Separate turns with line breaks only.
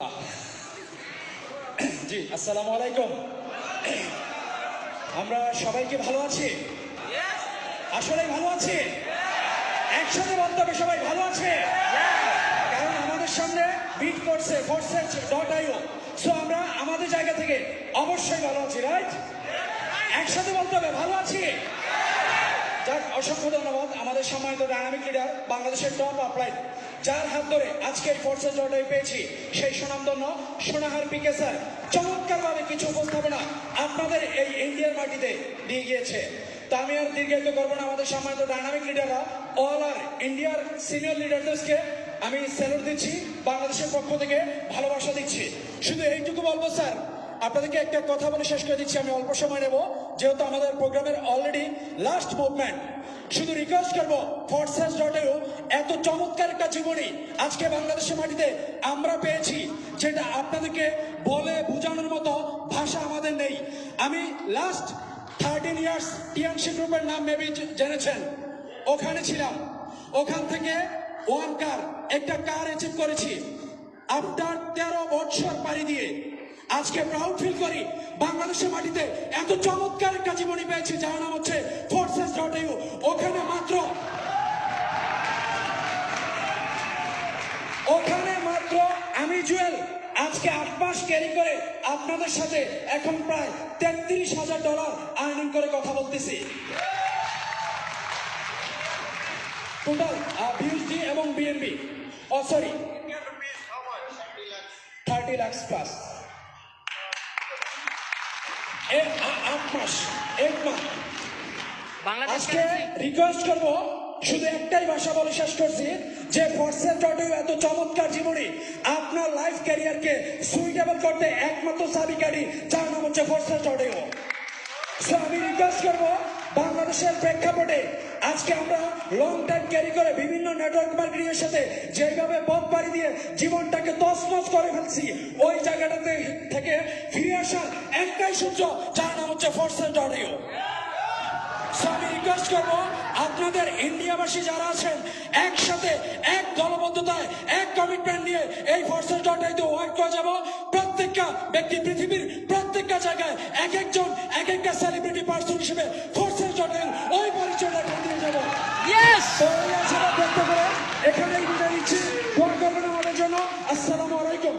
জি, আসসালামু আলাইকুম। আমরা সবাইকে ভালো আছি? আসলে ভালো আছি? একসাথে বলতে সবাই ভালো আছে? কারণ আমাদের সামনে বিট করছে ফোর্সেস ডট আইও সো আমরা আমাদের জায়গা থেকে অবশ্যই ভালো আছি রাইট একসাথে বলতে ভালো আছি? যাক, অসংখ্য ধন্যবাদ। আমাদের সম্মানিত ডায়নামিক লিডার বাংলাদেশের টপ আপলাইন যার হাত ধরে আজকের ফোর্সেস জটাই পেয়েছি, সেই সুনামধন্য সোনাহার পিকে স্যার। চমৎকারভাবে কিছু উপস্থাপনা আপনাদের এই ইন্ডিয়ার মাটিতে দিয়ে গিয়েছে। তা আমি আর দীর্ঘায়িত করব না, আমাদের সম্মানিত ডায়নামিক লিডাররা অল আর ইন্ডিয়ার সিনিয়র লিডারদেরকে আমি স্যালুট দিচ্ছি, বাংলাদেশের পক্ষ থেকে ভালোবাসা দিচ্ছি। শুধু এইটুকু বলব স্যার, আপনাদেরকে একটা কথা বলে শেষ করে দিচ্ছি, আমি অল্প সময় নেব, যেহেতু আমাদের প্রোগ্রামের অলরেডি লাস্ট মুভমেন্ট শুধু রিকোয়েস্ট করব ফোর্সেস ডটেও এত চমৎকার একটা জীবনী আজকে বাংলাদেশের মাটিতে আমরা পেয়েছি, যেটা আপনাদেরকে বলে বোঝানোর মতো ভাষা আমাদের নেই। আমি লাস্ট থার্টিন ইয়ার্স টিএনসি গ্রুপের নাম মেবি জেনেছেন। ওখানে ছিলাম। ওখান থেকে ওয়ান কার একটা কার অ্যাচিভ করেছি। আফটার তেরো বছর পাড়ি দিয়ে আজকে প্রাউড ফিল করি, বাংলাদেশের মাটিতে এত চমৎকার একটা জীবনী পেয়েছি, যার নাম হচ্ছে ফোর্সেস ইউ ওখানে মাত্র ওখানে মাত্র আমি জুয়েল, আজকে আট মাস ক্যারি করে আপনাদের সাথে এখন প্রায় তেত্রিশ হাজার ডলার আর্নিং করে কথা বলতেছি। টোটাল বিউসডি এবং বিএনবি ও সরি থার্টি লাক্স প্লাস আট মাস, এক মাস। আজকে রিকোয়েস্ট করব শুধু একটাই ভাষা বলে শেষ করছি যে ফোর্সের টটেও এত চমৎকার জীবনী আপনার লাইফ ক্যারিয়ারকে সুইটেবল করতে একমাত্র চাবিকাঠি যার নাম হচ্ছে ফোর্সের টটেও সো আমি রিকোয়েস্ট করব বাংলাদেশের প্রেক্ষাপটে আজকে আমরা লং টাইম ক্যারি করে বিভিন্ন নেটওয়ার্ক মার্কেটিং এর সাথে যেভাবে পথ পাড়ি দিয়ে জীবনটাকে তছনছ করে ফেলছি ওই জায়গাটাতে থেকে ফিরে আসার একটাই সূত্র যার নাম হচ্ছে ফোর্সের টটেও রিকোয়েস্ট করব আপনাদের ইন্ডিয়াবাসী যারা আছেন একসাথে এক দলবদ্ধতায় এক কমিটমেন্ট নিয়ে এই ফোর্সেস ডটাইতে ওয়ার্ক করে যাব। প্রত্যেকটা ব্যক্তি পৃথিবীর প্রত্যেকটা জায়গায় এক একজন এক একটা সেলিব্রিটি পার্সন হিসেবে ফোর্সেস ডটাই ওই পরিচয়টা দিয়ে যাব ব্যক্ত করে এখানেই বিদায় নিচ্ছি। দোয়া করবেন আমাদের জন্য। আসসালামু আলাইকুম।